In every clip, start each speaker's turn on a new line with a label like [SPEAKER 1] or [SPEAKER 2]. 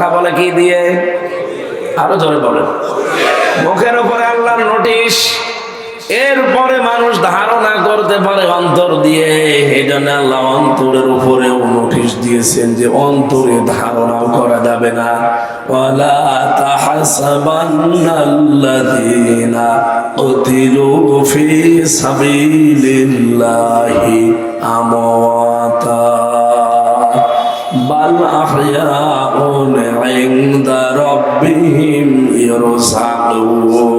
[SPEAKER 1] কথা বলে কি দিয়ে? আরও জোরে বলেন। মুখের উপরে আল্লাহর নোটিশ এরপরে মানুষ ধারণা করতে পারে অন্তর দিয়ে। এই জন্য আল্লাহ অন্তরের উপরেও নোটিশ দিয়েছেন যে অন্তরে ধারণাও করা যাবে না। সাবিলিল্লাহি আমওয়াতা। بل أحياء عند ربهم يرزقون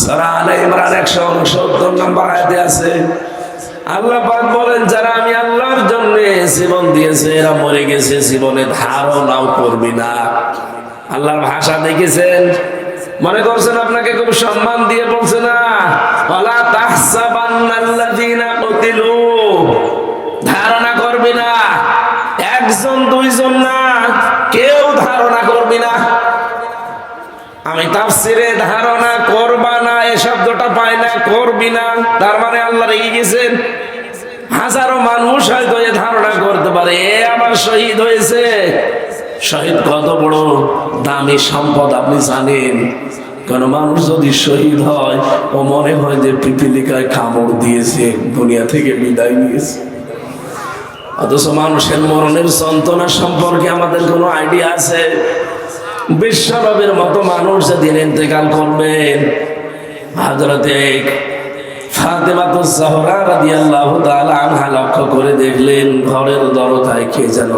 [SPEAKER 1] সূরা আলে ইমরান 169 নম্বর আয়াতে আছে আল্লাহ পাক বলেন যারা আমি আল্লাহর জন্য জীবন দিয়েছে এরা মরে গেছে জীবনে ধারণাও করবি না আল্লাহর ভাষা দেখেছেন মনে করছেন আপনাকে খুব সম্মান দিয়ে বলছে না ওয়ালা তাহসাবান্নাল্লাযীনা করবি না, তার মানে আল্লাহ রেগে গেছেন। হাজারো মানুষ হয়তো এ ধারণা করতে পারে, এ আবার শহীদ হয়েছে। শহীদ কত বড় দামি সম্পদ আপনি জানেন? কোন মানুষ যদি শহীদ হয়, ও মনে হয় যে পিপিলিকায় কামড় দিয়েছে, দুনিয়া থেকে বিদায় নিয়েছে। অথচ মানুষের মরণের যন্ত্রণা সম্পর্কে আমাদের কোনো আইডিয়া আছে? বিশ্বনবের মতো মানুষ যেদিন ইন্তেকাল করবেন হাজরতে আনহা লক্ষ্য করে দেখলেন ঘরের দরজায় কে যেন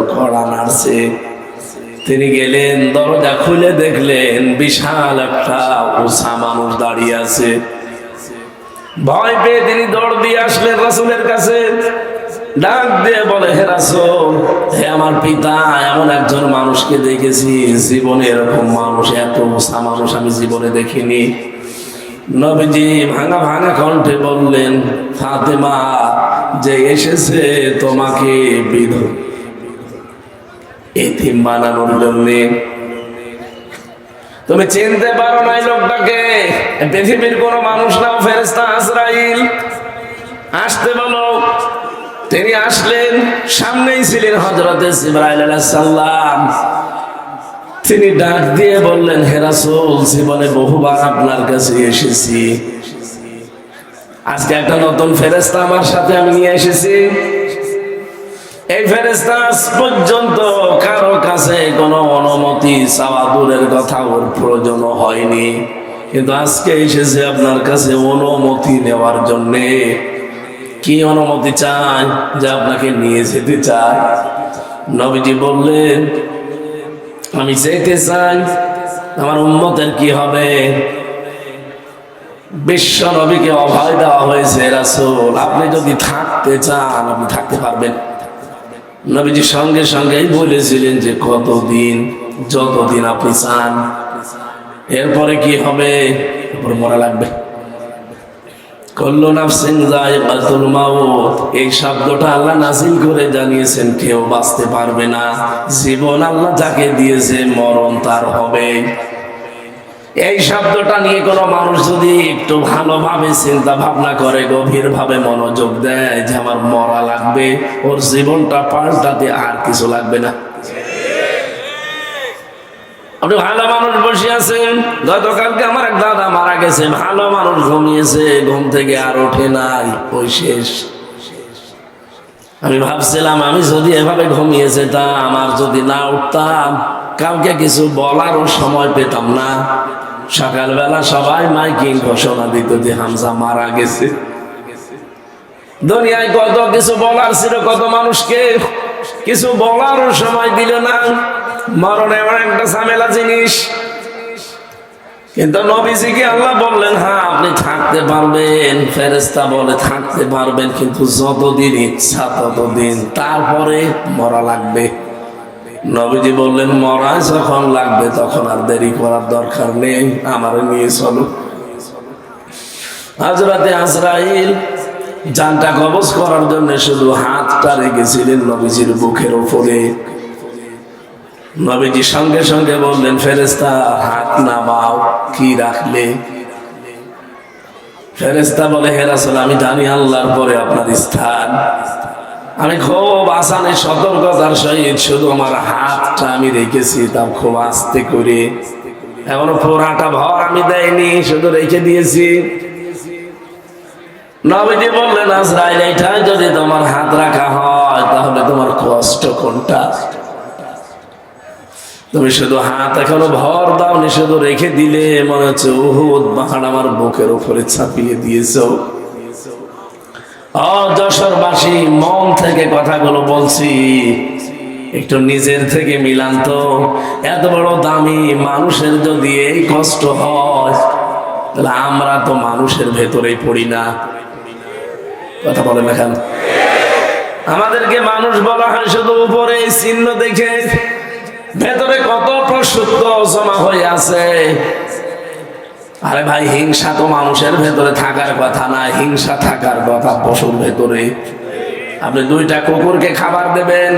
[SPEAKER 1] নাড়ছে। তিনি গেলেন, দরজা খুলে দেখলেন বিশাল একটা উষা মানুষ দাঁড়িয়ে আছে। ভয় পেয়ে তিনি দৌড় দিয়ে আসলেন রাসূলের কাছে। ডাক দিয়ে বলে, হে রাসূল, হে আমার পিতা, এমন একজন মানুষকে দেখেছি, জীবনে এরকম মানুষ, এত উষা মানুষ আমি জীবনে দেখিনি। নবীজি ভাঙা ভাঙা কণ্ঠে বললেন, ফাতেমা, যে এসেছে তোমাকে বিধ এতিম বানানোর জন্যে। তুমি চিনতে পারো না লোকটাকে, পৃথিবীর কোন মানুষ নাও ফেরেস্তা আজরাইল। আসতে বলো। তিনি আসলেন সামনেই ছিলেন হজরতে ইব্রাহিম সাল্লাম তিনি ডাক দিয়ে বললেন হেরাসুল জীবনে বহুবার আপনার কাছে এসেছি। আজকে একটা নতুন ফেরেস্তা আমার সাথে আমি নিয়ে এসেছি। এই ফেরেস্তা পর্যন্ত কারও কাছে কোনো অনুমতি চাওয়া দূরের কথা ওর প্রয়োজন হয়নি। কিন্তু আজকে এসেছে আপনার কাছে অনুমতি নেওয়ার জন্যে। কি অনুমতি চাই যে আপনাকে নিয়ে যেতে চাই নবীজি বললেন আমি যেতে চাই, আমার উন্মতের কি হবে? বিশ্ব নবীকে অভয় দেওয়া হয়েছে, রাসূল। আপনি যদি থাকতে চান, আপনি থাকতে পারবেন। নবীজি সঙ্গে সঙ্গেই বলেছিলেন যে, কতদিন, যতদিন আপনি চান। এরপরে কি হবে? এরপর মরা লাগবে। কল্লু নাফসিন যায়কাতুল মাউত। এই শব্দটা আল্লাহ নাজিল করে জানিয়েছেন, কেউ বাঁচতে পারবে না। জীবন আল্লাহ যাকে দিয়েছে, মরণ তার হবে। এই শব্দটা নিয়ে কোনো মানুষ যদি একটু ভালোভাবে চিন্তা ভাবনা করে গভীর ভাবে মনোযোগ দেয় যে আমার মরা লাগবে, ওর জীবনটা পাল্টাতে আর কিছু লাগবে না। আপনি ভালো মানুষ বসে আছেন? গতকালকে আমার এক দাদা মারা গেছে ভালো মানুষ ঘুমিয়েছে, ঘুম থেকে আর ওঠে নাই, ওই শেষ। আমি ভাবছিলাম, আমি যদি এভাবে ঘুমিয়ে যেতাম আমার যদি না উঠতাম, কাউকে কিছু বলারও সময় পেতাম না। সকালবেলা সবাই মাইকিং ঘোষণা দিত যে হামজা মারা গেছে। দুনিয়ায় কত কিছু বলার ছিল, কত মানুষকে কিছু বলারও সময় দিল না। মরণ এমন একটা ঝামেলা জিনিস। কিন্তু নবীজিকে আল্লাহ বললেন হ্যাঁ আপনি থাকতে পারবেন ফেরেস্তা বলে থাকতে পারবেন, কিন্তু যতদিন ইচ্ছা ততদিন তারপরে মরা লাগবে। নবীজি বললেন, মরা যখন লাগবে তখন আর দেরি করার দরকার নেই, আমার নিয়ে চলো। হাজরাতে আজরাইল জানটা কবজ করার জন্য শুধু হাতটা রেখেছিলেন নবীজির বুকের উপরে নবীজি সঙ্গে সঙ্গে বললেন ফেরেস্তা হাত নামাও, কি রাখলে? ফেরেস্তা বলে হেরাসল আমি জানি আল্লাহর পরে আপনার স্থান। আমি খুব আসানে সতর্কতার সহিত, শুধু আমার হাতটা আমি রেখেছি তা খুব আস্তে করে। এখনও পুরাটা ভর আমি দেয়নি শুধু রেখে দিয়েছি। নবীজি বললেন, আজরাইল এটা যদি তোমার হাত রাখা হয়, তাহলে তোমার কষ্ট কোনটা? তুমি শুধু হাত এখনও ভর দাওনি শুধু রেখে দিলে। মনে হচ্ছে, উহুদ পাহাড় আমার বুকের উপরে ছাপিয়ে দিয়েছ। ও মন থেকে কথাগুলো বলছি। একটু নিজের থেকে মিলান তো। এত বড় দামি মানুষের যদি এই কষ্ট হয় আমরা তো মানুষের ভেতরেই পড়ি না। কথা বলেন না আমাদেরকে মানুষ বলা হয় শুধু উপরে চিহ্ন দেখে। ভেতরে কত প্রসুপ্ত জমা হয়ে আছে। আরে ভাই, হিংসা তো মানুষের ভেতরে থাকার কথা না, হিংসা থাকার কথা পশুর ভেতরে। আপনি দুইটা কুকুরকে খাবার দেবেন,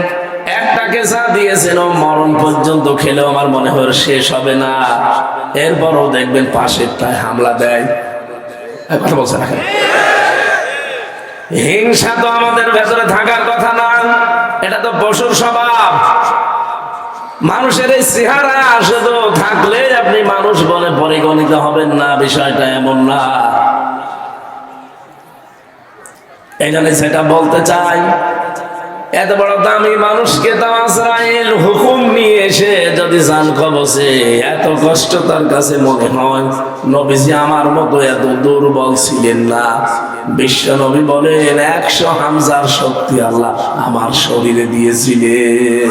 [SPEAKER 1] একটাকে যা দিয়েছেন মরণ পর্যন্ত খেলেও আমার মনে হয় শেষ হবে না। এরপরও দেখবেন পাশেরটায় হামলা দেয়। কথা বলছে না হিংসা তো আমাদের ভেতরে থাকার কথা না, এটা তো পশুর স্বভাব। মানুষের এই চেহারা শুধু থাকলে আপনি মানুষ বলে পরিগণিত হবেন না, বিষয়টা এমন না। জন্য সেটা বলতে চাই, এত বড় দামি মানুষকে হুকুম নিয়ে এসে যদি জান কবসে এত কষ্ট তার কাছে মনে হয়, নবীজি আমার মতো এত দুর্বল ছিলেন না। বিশ্ব নবী বলেন, একশো হামজার শক্তি আল্লাহ আমার শরীরে দিয়েছিলেন।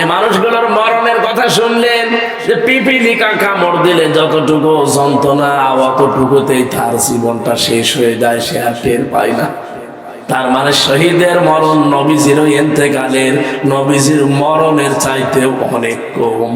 [SPEAKER 1] এ মানুষগুলোর মরণের কথা শুনলেন, যে পিপিলিকা কামড় দিলে যতটুকু যন্ত্রণা, অতটুকুতেই তার জীবনটা শেষ হয়ে যায়, সে আর টের পায় না। তার মানে শহীদের মরণ নবীজির এন্তেকালের, নবীজির মরণের চাইতেও অনেক কম।